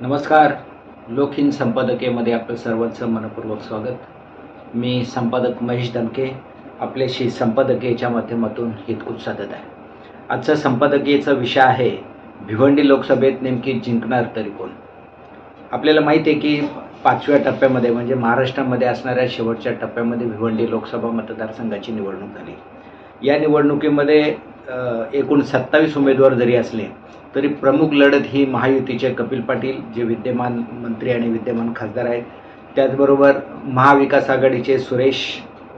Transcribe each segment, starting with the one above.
नमस्कार. लोकहिन संपादकेमध्ये आपलं सर्वांचं मनपूर्वक स्वागत. मी संपादक महेश दमके आपल्याशी संपादकीयच्या माध्यमातून हितकूच साधत आहे. आजचा संपादकीयचा विषय आहे भिवंडी लोकसभेत नेमकी जिंकणार तरी कोण? आपल्याला माहिती आहे की पाचव्या टप्प्यामध्ये म्हणजे महाराष्ट्रामध्ये असणाऱ्या शेवटच्या टप्प्यामध्ये भिवंडी लोकसभा मतदारसंघाची निवडणूक झाली. या निवडणुकीमध्ये एकूण सत्तावीस उमेदवार जरी असले तरी प्रमुख लढत ही महायुतीचे कपिल पाटील जे विद्यमान मंत्री आणि विद्यमान खासदार आहेत. त्याचबरोबर महाविकास आघाडीचे सुरेश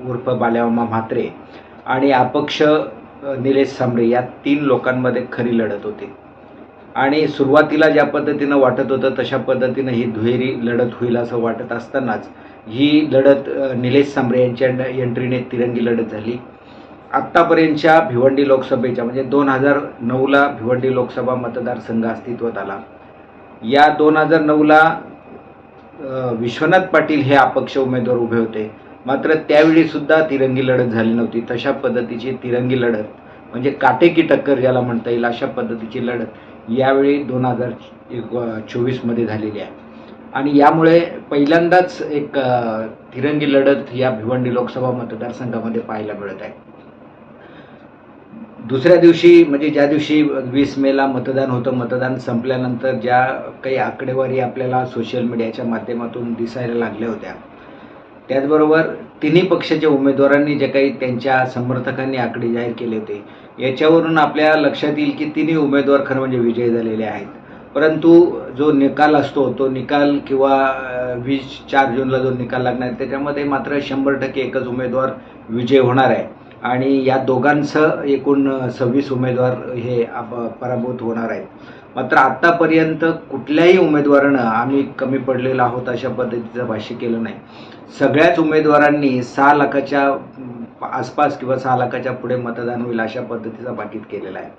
उर्फ बाल्यामा म्हात्रे आणि अपक्ष निलेश सांबरे या तीन लोकांमध्ये खरी लढत होती. आणि सुरुवातीला ज्या पद्धतीनं वाटत होतं तशा पद्धतीनं ही दुहेरी लढत होईल असं वाटत असतानाच ही लढत निलेश सांबरे यांच्या एंट्रीने तिरंगी लढत झाली. आत्तापर्यंतच्या भिवंडी लोकसभेच्या म्हणजे दोन हजार नऊला भिवंडी लोकसभा मतदारसंघ अस्तित्वात आला. या दोन हजार नऊला विश्वनाथ पाटील हे अपक्ष उमेदवार उभे होते. मात्र त्यावेळी सुद्धा तिरंगी लढत झाली नव्हती. तशा पद्धतीची तिरंगी लढत म्हणजे काटेकी टक्कर ज्याला म्हणता येईल अशा पद्धतीची लढत यावेळी दोन हजार एक चोवीसमध्ये झालेली आहे. आणि यामुळे पहिल्यांदाच एक तिरंगी लढत या भिवंडी लोकसभा मतदारसंघामध्ये पाहायला मिळत आहे. दुसऱ्या दिवशी म्हणजे ज्या दिवशी वीस मेला मतदान होतं मतदान संपल्यानंतर ज्या काही आकडेवारी आपल्याला सोशल मीडियाच्या माध्यमातून दिसायला लागल्या होत्या त्याचबरोबर तिन्ही पक्षाच्या उमेदवारांनी जे काही त्यांच्या समर्थकांनी आकडे जाहीर केले होते याच्यावरून आपल्या लक्षात येईल की तिन्ही उमेदवार खरं म्हणजे विजयी झालेले आहेत. परंतु जो निकाल असतो तो निकाल किंवा वीस चार जूनला जो निकाल लागणार त्याच्यामध्ये मात्र शंभर टक्के एकच उमेदवार विजय होणार आहे. आणि या दोघांचं एकूण सव्वीस उमेदवार हे पराभूत होणार आहेत. मात्र आत्तापर्यंत कुठल्याही उमेदवारानं आम्ही कमी पडलेलो आहोत अशा पद्धतीचं भाष्य केलं नाही. सगळ्याच उमेदवारांनी सहा लाखाच्या आसपास किंवा सहा लाखाच्या पुढे मतदान होईल अशा पद्धतीचा बाकीत केलेला आहे.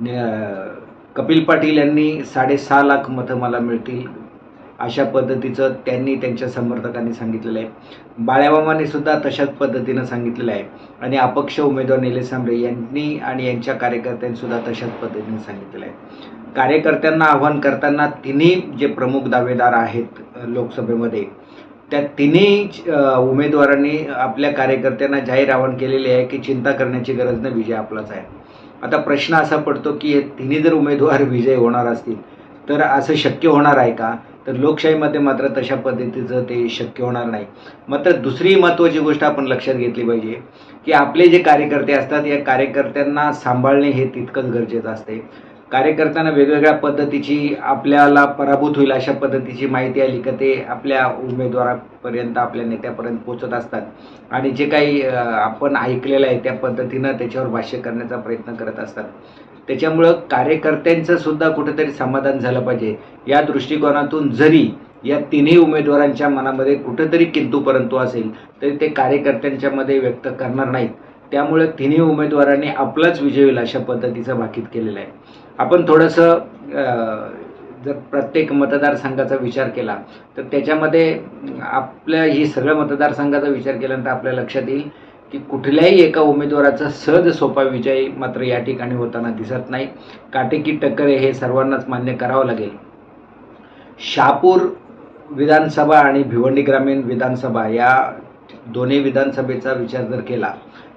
न- कपिल पाटील यांनी साडेसहा लाख मतं मला मिळतील. अशा पद्धतीचं त्यांनी त्यांच्या समर्थकांनी सांगितलेलं आहे. बाळ्यामामाने सुद्धा तशाच पद्धतीनं सांगितलेलं आहे. आणि अपक्ष उमेदवार निलेश सांबरे यांनी आणि यांच्या कार्यकर्त्यांनीसुद्धा तशाच पद्धतीने सांगितलेलं आहे. कार्यकर्त्यांना आव्हान करताना तिन्ही जे प्रमुख दावेदार आहेत लोकसभेमध्ये त्या तिन्ही उमेदवारांनी आपल्या कार्यकर्त्यांना जाहीर आवाहन केलेले आहे की चिंता करण्याची गरज नाही विजय आपलाच आहे. आता प्रश्न असा पडतो की हे तिन्ही जर उमेदवार विजय होणार असतील तर असं शक्य होणार आहे का? तर लोकशाहीमध्ये मात्र तशा पद्धतीचं ते शक्य होणार नाही. मात्र दुसरी महत्त्वाची गोष्ट आपण लक्षात घेतली पाहिजे की आपले जे कार्यकर्ते असतात या कार्यकर्त्यांना सांभाळणे हे तितकंच गरजेचं असते कार्यकर्त्यांना वेगवेगळ्या पद्धतीची आपल्याला पराभूत होईल अशा पद्धतीची माहिती आली का ते आपल्या उमेदवारापर्यंत आपल्या नेत्यापर्यंत पोचत असतात. आणि जे काही आपण ऐकलेलं आहे त्या पद्धतीनं त्याच्यावर भाष्य करण्याचा प्रयत्न करत असतात. त्याच्यामुळं कार्यकर्त्यांचं सुद्धा कुठेतरी समाधान झालं पाहिजे. या दृष्टिकोनातून जरी या तिन्ही उमेदवारांच्या मनामध्ये कुठेतरी किंतू परंतु असेल तरी ते कार्यकर्त्यांच्यामध्ये व्यक्त करणार नाहीत. त्यामुळे तिन्ही उमेदवारांनी आपलाच विजय होईल अशा पद्धतीचं भाकीत केलेलं आहे. आपण थोडंसं जर प्रत्येक मतदारसंघाचा विचार केला तर त्याच्यामध्ये आपल्या ही सगळ्या मतदारसंघाचा विचार केल्यानंतर आपल्या लक्षात येईल की कुठल्याही एका उमेदवाराचा सहज सोपा विजय मात्र या ठिकाणी होताना दिसत नाही. काटेकी टक्कर हे सर्वांनाच मान्य करावं लागेल. शापूर विधानसभा आणि भिवंडी ग्रामीण विधानसभा या दोन्ही विधानसभेचा विचार जर केला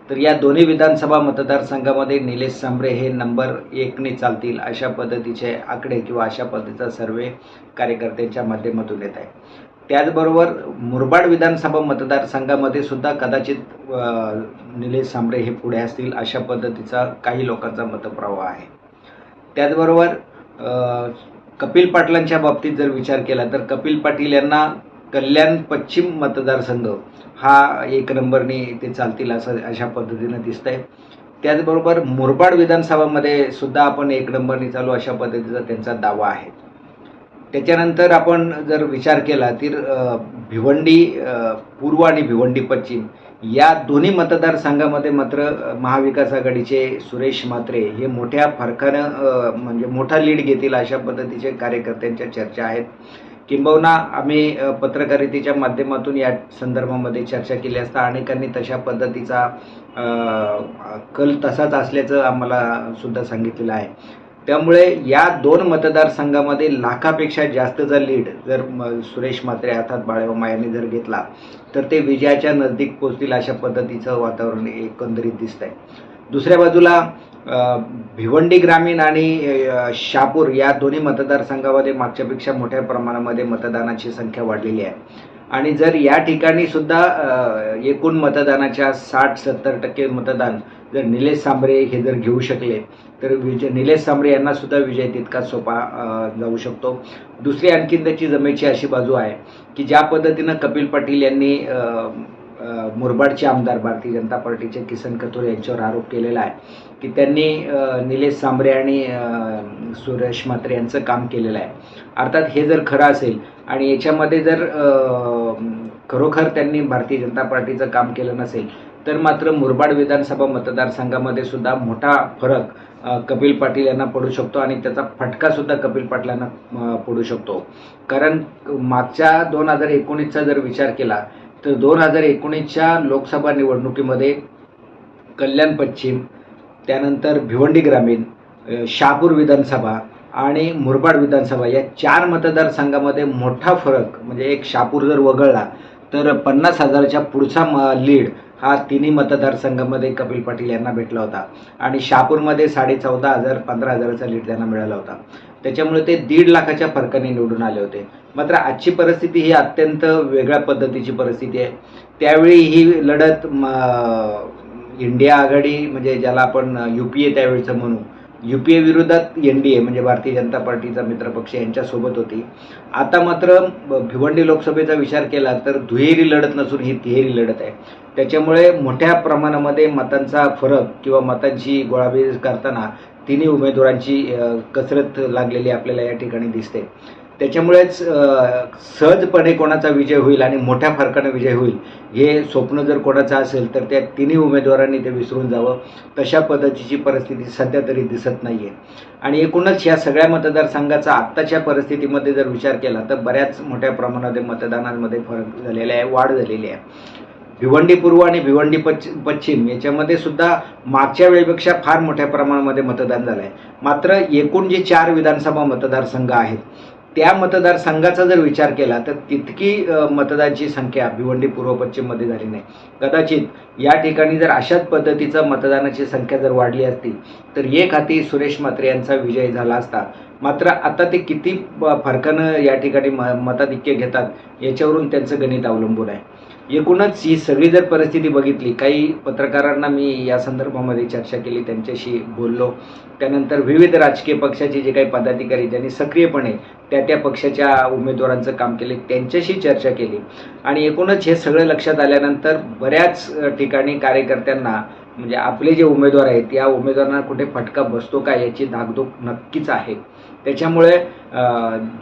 तर या दोन्ही विधानसभा मतदारसंघामध्ये निलेश सांबरे हे नंबर एकने चालतील अशा पद्धतीचे आकडे किंवा अशा पद्धतीचा सर्वे कार्यकर्त्यांच्या माध्यमातून येत आहे. त्याचबरोबर मुरबाड विधानसभा मतदारसंघामध्ये सुद्धा कदाचित निलेश सांबरे हे पुढे असतील अशा पद्धतीचा काही लोकांचा मतप्रवाह आहे. त्याचबरोबर कपिल पाटलांच्या बाबतीत जर विचार केला तर कपिल पाटील यांना कल्याण पश्चिम मतदारसंघ हा एक नंबरने ते चालतील असं अशा पद्धतीनं दिसतंय. त्याचबरोबर मुरबाड विधानसभामध्ये सुद्धा आपण एक नंबरने चालू अशा पद्धतीचा त्यांचा दावा आहे. त्याच्यानंतर आपण जर विचार केला तर भिवंडी पूर्व आणि भिवंडी पश्चिम या दोन्ही मतदारसंघामध्ये मात्र महाविकास आघाडीचे सुरेश म्हात्रे हे मोठ्या फरकानं म्हणजे मोठा लीड घेतील अशा पद्धतीचे कार्यकर्त्यांच्या चर्चा आहेत. किंबहुना आम्ही पत्रकारितेच्या माध्यमातून या संदर्भामध्ये चर्चा केली असता अनेकांनी तशा पद्धतीचा कल तसाच असल्याचं आम्हाला सुद्धा सांगितलेलं आहे. त्यामुळे या दोन मतदारसंघामध्ये लाखापेक्षा जास्तचा लीड जर सुरेश म्हात्रे अर्थात बाळेमामा यांनी जर घेतला तर ते विजयाच्या नजदीक पोहोचतील अशा पद्धतीचं वातावरण एकंदरीत दिसत आहे दुसऱ्या बाजूला भिवंडी ग्रामीण आणि शापूर या दोन्ही मतदारसंघामध्ये मागच्यापेक्षा मोठ्या प्रमाणामध्ये मतदानाची संख्या वाढलेली आहे. आणि जर या ठिकाणी सुद्धा एकूण मतदानाच्या साठ सत्तर टक्के मतदान जर निलेश सांबरे हे जर घेऊ शकले तर विजय निलेश सांबरे यांनासुद्धा विजय तितका सोपा जाऊ शकतो. दुसरी आणखीन त्याची जमेची अशी बाजू आहे की ज्या पद्धतीनं कपिल पाटील यांनी मुरबाडचे आमदार भारतीय जनता पार्टीचे किसन कथोर यांच्यावर आरोप केलेला आहे की त्यांनी निलेश सांबरे आणि सुरेश म्हात्रे यांचं काम केलेलं आहे. अर्थात हे जर खरं असेल आणि याच्यामध्ये जर खरोखर त्यांनी भारतीय जनता पार्टीचं काम केलं नसेल तर मात्र मुरबाड विधानसभा मतदारसंघामध्ये सुद्धा मोठा फरक कपिल पाटील यांना पडू शकतो आणि त्याचा फटका सुद्धा कपिल पाटलांना पडू शकतो. कारण मागच्या दोन हजार एकोणीसचा जर विचार केला तर दोन हजार एकोणीसच्या लोकसभा निवडणुकीमध्ये कल्याण पश्चिम त्यानंतर भिवंडी ग्रामीण शापूर शहापूर विधानसभा आणि मुरबाड विधानसभा या चार मतदारसंघामध्ये मोठा फरक म्हणजे एक शापूर जर वगळला तर पन्नास हजाराच्या पुढचा म लीड हा तिन्ही मतदारसंघामध्ये कपिल पाटील यांना भेटला होता. आणि शहापूरमध्ये साडे चौदा हजार पंधरा हजाराचा लीड त्यांना मिळाला होता. त्याच्यामुळे ते दीड लाखाच्या फरकाने निवडून आले होते. मात्र आजची परिस्थिती ही अत्यंत वेगळ्या पद्धतीची परिस्थिती आहे. त्यावेळी ही लढत म, इंडिया आघाडी म्हणजे ज्याला आपण यू पी ए त्यावेळीचं म्हणू यू पी ए विरोधात एन डी ए म्हणजे भारतीय जनता पार्टीचा मित्रपक्ष यांच्यासोबत होती. आता मात्र भिवंडी लोकसभेचा विचार केला तर दुहेरी लढत नसून ही तिहेरी लढत आहे. त्याच्यामुळे मोठ्या प्रमाणामध्ये मतांचा फरक किंवा मतांची गोळाबेज करताना तिन्ही उमेदवारांची कसरत लागलेली आपल्याला या ठिकाणी दिसते. त्याच्यामुळेच सहजपणे कोणाचा विजय होईल आणि मोठ्या फरकानं विजय होईल हे स्वप्न जर कोणाचं असेल तर त्या तिन्ही उमेदवारांनी ते विसरून जावं. तशा पद्धतीची परिस्थिती सध्या तरी दिसत नाही आहे आणि एकूणच या सगळ्या मतदारसंघाचा आत्ताच्या परिस्थितीमध्ये जर विचार केला तर बऱ्याच मोठ्या प्रमाणामध्ये मतदानांमध्ये फरक झालेला आहे वाढ झालेली आहे. भिवंडी पूर्व आणि भिवंडी पश्च पश्चिम याच्यामध्ये सुद्धा मागच्या वेळेपेक्षा फार मोठ्या प्रमाणामध्ये मतदान झालं आहे मात्र एकूण जे चार विधानसभा मतदारसंघ आहेत त्या मतदारसंघाचा जर विचार केला तर तितकी मतदारांची संख्या भिवंडी पूर्व पश्चिममध्ये झाली नाही. कदाचित या ठिकाणी जर अशाच पद्धतीचं मतदानाची संख्या जर वाढली असती तर एक हाती सुरेश म्हात्रे यांचा विजय झाला असता. मात्र आता ते किती फरकानं या ठिकाणी म मताधिक्य घेतात याच्यावरून त्यांचं गणित अवलंबून आहे. एकूणच ही सगळी जर परिस्थिती बघितली काही पत्रकारांना मी या संदर्भामध्ये चर्चा केली त्यांच्याशी बोललो. त्यानंतर विविध राजकीय पक्षाचे जे काही पदाधिकारी ज्यांनी सक्रियपणे त्या त्या पक्षाच्या उमेदवारांचं काम केले त्यांच्याशी चर्चा केली. आणि एकूणच हे सगळं लक्षात आल्यानंतर बऱ्याच ठिकाणी कार्यकर्त्यांना म्हणजे आपले जे उमेदवार आहेत या उमेदवारांना कुठे फटका बसतो का याची धाकधूक नक्कीच आहे. त्याच्यामुळे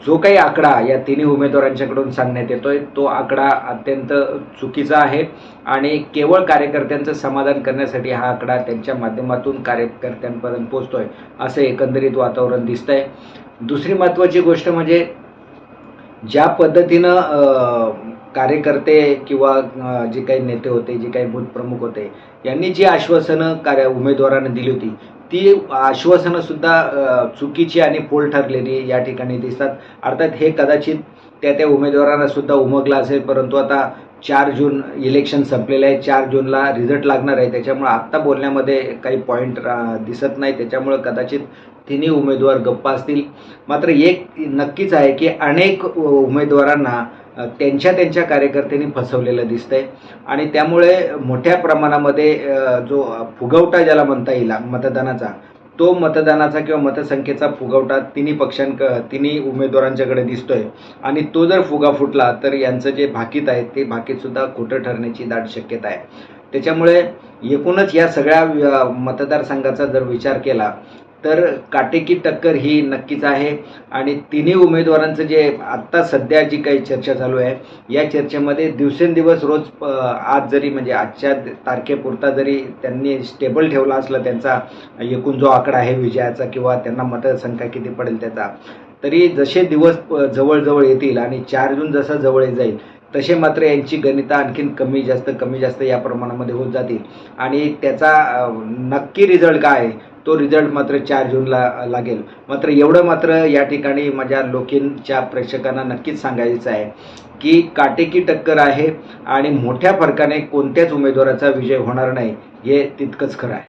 जो काही आकडा या तिन्ही उमेदवारांच्याकडून सांगण्यात येतोय तो आकडा अत्यंत चुकीचा आहे. आणि केवळ कार्यकर्त्यांचं समाधान करण्यासाठी हा आकडा त्यांच्या माध्यमातून कार्यकर्त्यांपर्यंत पोचतोय असं एकंदरीत वातावरण दिसतंय. दुसरी महत्त्वाची गोष्ट म्हणजे ज्या पद्धतीनं कार्यकर्ते किंवा जे काही नेते होते जे काही बूथ प्रमुख होते यांनी जी आश्वासनं कार्य उमेदवारांना दिली होती ती आश्वासनं सुद्धा चुकीची आणि पोल ठरलेली या ठिकाणी दिसतात. अर्थात हे कदाचित त्या त्या उमेदवारांना सुद्धा उमगलं असेल परंतु आता चार जून इलेक्शन संपलेलं आहे. चार जूनला रिझल्ट लागणार आहे. त्याच्यामुळं आत्ता बोलण्यामध्ये काही पॉईंट दिसत नाही. त्याच्यामुळं कदाचित तिन्ही उमेदवार गप्पा असतील. मात्र एक नक्कीच आहे की अनेक उमेदवारांना त्यांच्या त्यांच्या कार्यकर्त्यांनी फसवलेलं दिसतंय. आणि त्यामुळे मोठ्या प्रमाणामध्ये जो फुगवटा ज्याला म्हणता येईल मतदानाचा तो मतदानाचा किंवा मतसंख्येचा फुगवटा तिन्ही पक्षांक तिन्ही उमेदवारांच्याकडे दिसतोय. आणि तो जर फुगा फुटला तर यांचं जे भाकीत आहे ते भाकीतसुद्धा खोटं ठरण्याची दाट शक्यता आहे. त्याच्यामुळे एकूणच या सगळ्या मतदारसंघाचा जर विचार केला तर काटेकी टक्कर ही नक्कीच आहे. आणि तिन्ही उमेदवारांचं जे आत्ता सध्या जी काही चर्चा चालू आहे या चर्चेमध्ये दिवसेंदिवस रोज आज जरी म्हणजे आजच्या तारखेपुरता जरी त्यांनी स्टेबल ठेवला असला त्यांचा एकूण जो आकडा आहे विजयाचा किंवा त्यांना मतसंख्या किती पडेल त्याचा तरी जसे दिवस जवळजवळ येतील आणि चार जून जसा जवळ जाईल तसे मात्र यांची गणितं आणखीन कमी जास्त कमी जास्त या प्रमाणामध्ये होत जातील. आणि त्याचा नक्की रिझल्ट काय आहे तो रिझल्ट मात्र चार जूनला लागेल. मात्र एवढं मात्र या ठिकाणी माझ्या लोकींच्या प्रेक्षकांना नक्कीच सांगायचं आहे की काटेकी टक्कर आहे आणि मोठ्या फरकाने कोणत्याच उमेदवाराचा विजय होणार नाही हे तितकंच खरं आहे.